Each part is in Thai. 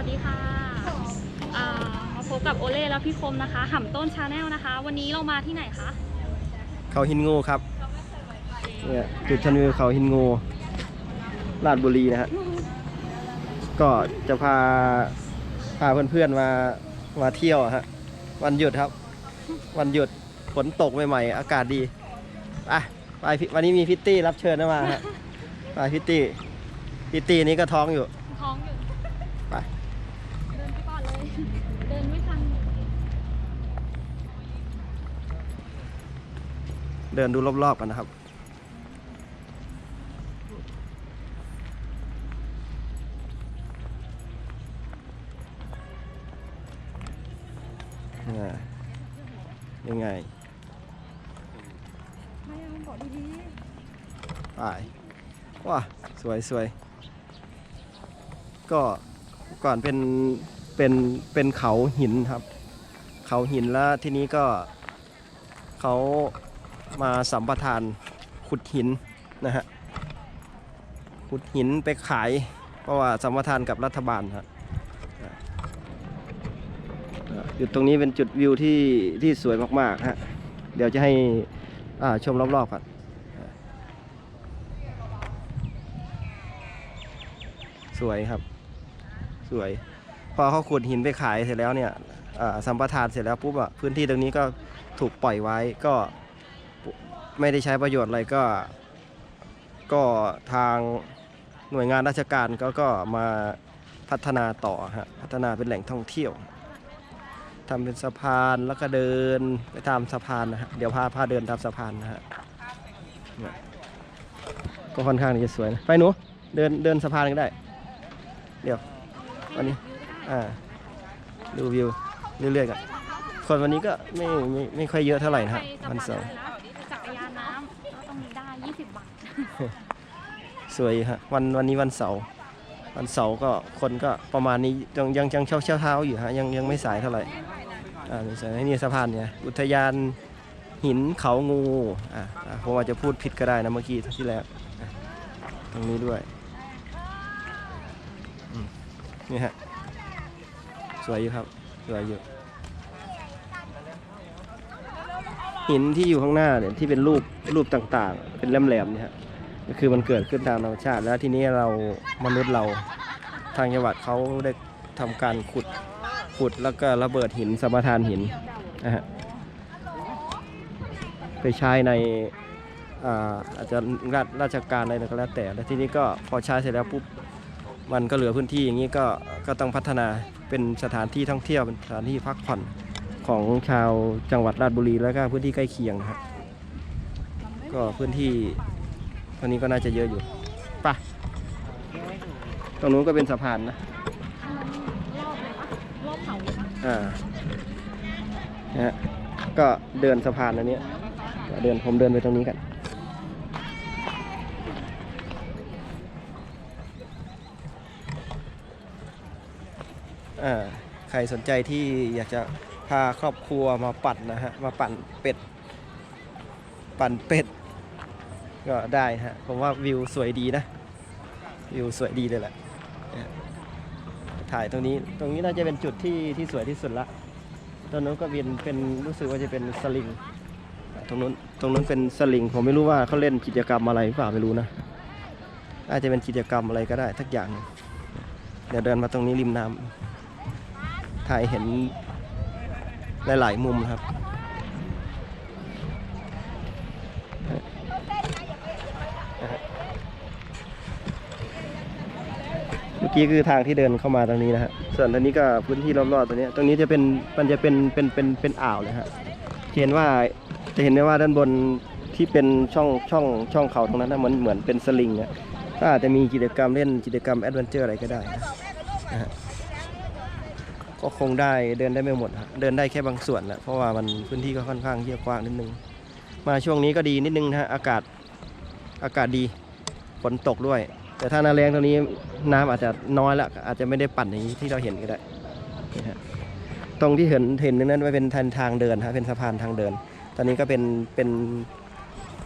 วัสดีค่ะอ่ามาพบกับโอเล่และพี่คมนะคะห่ำต้นชาแนลนะคะ วันนี้เรามาที่ไหนคะ เขาหินงูครับ เนี่ยจุดชมวิวเขาหินงูลาดบุรีนะฮะ ก็จะพาพาเพื่อนๆมามาเที่ยวอะฮะ วันหยุดครับ วันหยุดฝนตกใหม่ๆ อากาศดีอะไปพี่วันนี้มีพิตตี้รับเชิญมาฮะไปพิตตี้พิตตี้นี้ก็ท้องอยู่ ท้องอยู่ ไป เดินไปก่อนเลย เดินไม่ทัน เดินดูรอบๆกันนะครับ ยังไงไม่เอาบอกดีไปว้าสวยสวยก็ก่อนเป็นเป็นเป็นเขาหินครับ เขาหินแล้วทีนี้ก็เขา มาสัมปทานขุดหินนะฮะขุดหินไปขาย เพราะว่าสัมปทานกับรัฐบาลครับอ่าจุดตรงนี้เป็นจุดวิวที่ที่สวยมากๆฮะเดี๋ยวจะให้อ่าชมรอบๆครับสวยครับ สวย พอเขาขุดหินไปขายเสร็จแล้วเนี่ยอ่าสัมปทานเสร็จแล้วปุ๊บอะพื้นที่ตรงนี้ก็ถูกปล่อยไว้ก็ ไม่ได้ใช้ประโยชน์อะไรก็ ก็ทางหน่วยงานราชการก็ก็มาพัฒนาต่อฮะพัฒนาเป็นแหล่งท่องเที่ยวทำเป็นสะพานแล้วก็เดินไปตามสะพานนะฮะเดี๋ยวพาพาเดินตามสะพานนะฮะก็ค่อนข้างที่จะสวยนะไปหนูเดินเดินสะพานก็ได้ เดี๋ยววันนี้อ่าดูวิวเรื่อยๆกันคนวันนี้ก็ไม่ไม่ไม่ค่อยเยอะเท่าไหร่นะฮะวันเสาร์ นะจักรยานน้ำก็ต้องมี ได้20บาท สวยฮะวันวันนี้วันเสาร์วันเสาร์ก็คนก็ประมาณนี้ยังยังยังเช้าเช้าเท้าอยู่ฮะยังยังไม่สายเท่าไหร่อ่าไม่สายนี่สะพานเนี่ยอุทยานหินเขางูอ่าผมอาจจะพูดผิดก็ได้นะเมื่อกี้ที่แล้วตรงนี้ด้วยนี่ฮะสวยอยู่ครับสวยอยู่ หินที่อยู่ข้างหน้าเนี่ยที่เป็นรูปรูปต่างๆ เป็นแหลมๆเนี่ยฮะก็คือมันเกิดขึ้นตามธรรมชาติ แล้วทีนี้เรามนุษย์เราทางจังหวัดเขาได้ทำการขุดขุดแล้วก็ระเบิดหินสมทานหินนะฮะไปใช้ในอาอาจจะราชราชการอะไรก็แล้วแต่ แล้วทีนี้ก็พอใช้เสร็จแล้วปุ๊บมันก็เหลือพื้นที่อย่างนี้ก็ก็ต้องพัฒนาเป็นสถานที่ท่องเที่ยวเป็นสถานที่พักผ่อน ของชาวจังหวัดราชบุรีแล้วก็พื้นที่ใกล้เคียงนะครับก็พื้นที่ตอนนี้ก็น่าจะเยอะอยู่ไปะตรงนู้นก็เป็นสะพานนะรอบเขาอ่าฮะก็เดินสะพานอันนี้เดินผมเดินไปตรงนี้กันอ่าใครสนใจที่อยากจะ พาครอบครัวมาปั่นนะฮะ มาปั่นเป็ด ปั่นเป็ด ก็ได้ฮะ ผมว่าวิวสวยดีนะ วิวสวยดีเลยแหละถ่ายตรงนี้ ตรงนี้น่าจะเป็นจุดที่ที่สวยที่สุดละตรงนู้นก็เป็นเป็นรู้สึกว่าจะเป็นสลิง ตรงนู้นตรงนู้นเป็นสลิง ผมไม่รู้ว่าเขาเล่นกิจกรรมอะไรหรือเปล่าไม่รู้นะ อาจจะเป็นกิจกรรมอะไรก็ได้ทักอย่างหนึ่งเดี๋ยวเดินมาตรงนี้ริมน้ำถ่ายเห็น หลาย ๆ มุมครับ เมื่อกี้คือทางที่เดินเข้ามาตรงนี้นะฮะส่วนตรงนี้ก็พื้นที่รอบๆตรงนี้ ตรงนี้จะเป็นมันจะเป็นเป็นเป็นเป็นอ่าวเลยฮะเห็นว่าจะเห็นได้ว่าด้านบนที่เป็นช่องช่องช่องเขาตรงนั้นนะมันเหมือนเป็นสลิงอะก็อาจจะมีกิจกรรมเล่นกิจกรรมแอดเวนเจอร์อะไรก็ได้นะฮะ ก็คงได้เดินได้ไม่หมดฮะเดินได้แค่บางส่วนแหละเพราะว่ามันพื้นที่ก็ค่อนข้างที่จะกว้างนิดนึง มาช่วงนี้ก็ดีนิดนึงนะฮะอากาศอากาศดีฝนตกด้วย แต่ถ้าหนาแรงตรงนี้น้ำอาจจะน้อยละอาจจะไม่ได้ปั่นอย่างที่เราเห็นก็ได้นี่ฮะตรงที่เห็นเห็นนั้นไว้เป็นทางทางเดินฮะเป็นสะพานทางเดิน ตอนนี้ก็เป็นเป็น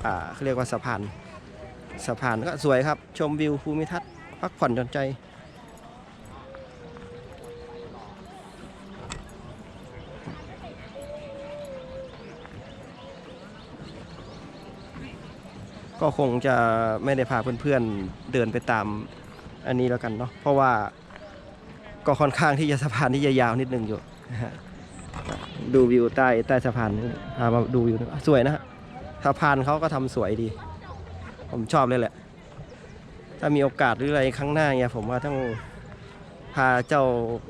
อ่าเขาเรียกว่าสะพานสะพานก็สวยครับ ชมวิวภูมิทัศน์พักผ่อนหย่อนใจ ก็คงจะไม่ได้พาเพื่อนๆเดินไปตามอันนี้แล้วกันเนาะเพราะว่าก็ค่อนข้างที่จะสะพานที่จะยาวนิดนึงอยู่ดูวิวใต้ใต้สะพานนี่พามาดูวิวนะสวยนะสะพานเขาก็ทำสวยดี ผมชอบเลยแหละ ถ้ามีโอกาสหรืออะไรครั้งหน้าเนี่ยผมว่าต้องพาเจ้า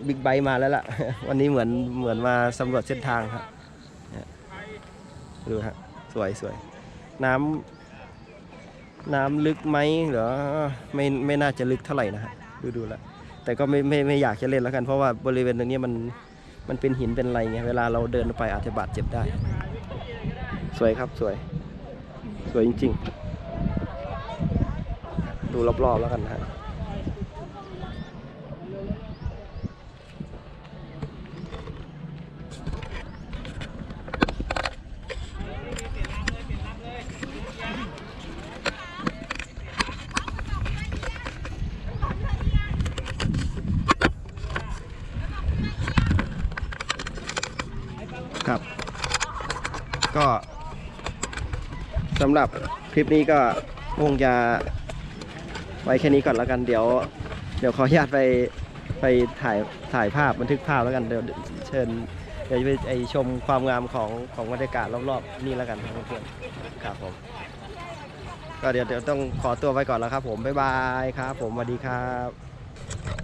บิ๊กไบค์มาแล้วล่ะ วันนี้เหมือนเหมือนมาสำรวจเส้นทางครับดูฮะสวยสวยน้ำ น้ำลึกไหมเหรอไม่ไม่น่าจะลึกเท่าไหร่นะฮะดูดูแล้วแต่ก็ไม่ไม่ไม่อยากจะเล่นแล้วกันเพราะว่าบริเวณตรงนี้มันมันเป็นหินเป็นอะไรเงี้ยเวลาเราเดินไปอาจจะบาดเจ็บได้ สวยครับสวย สวยจริง ๆ ดูรอบๆแล้วกันนะฮะ ก็สำหรับคลิปนี้ก็คงจะไว้แค่นี้ก่อนแล้วกันเดี๋ยว เดี๋ยวขออนุญาตไปไปถ่ายถ่ายภาพบันทึกภาพแล้วกันเดี๋ยวเชิญเดี๋ยวไปไอชมความงามของของบรรยากาศรอบๆนี่แล้วกันเพื่อนๆครับผมก็เดี๋ยวเดี๋ยวต้องขอตัวไปก่อนแล้วครับ ผมบ๊ายบายครับ ผมสวัสดีครับ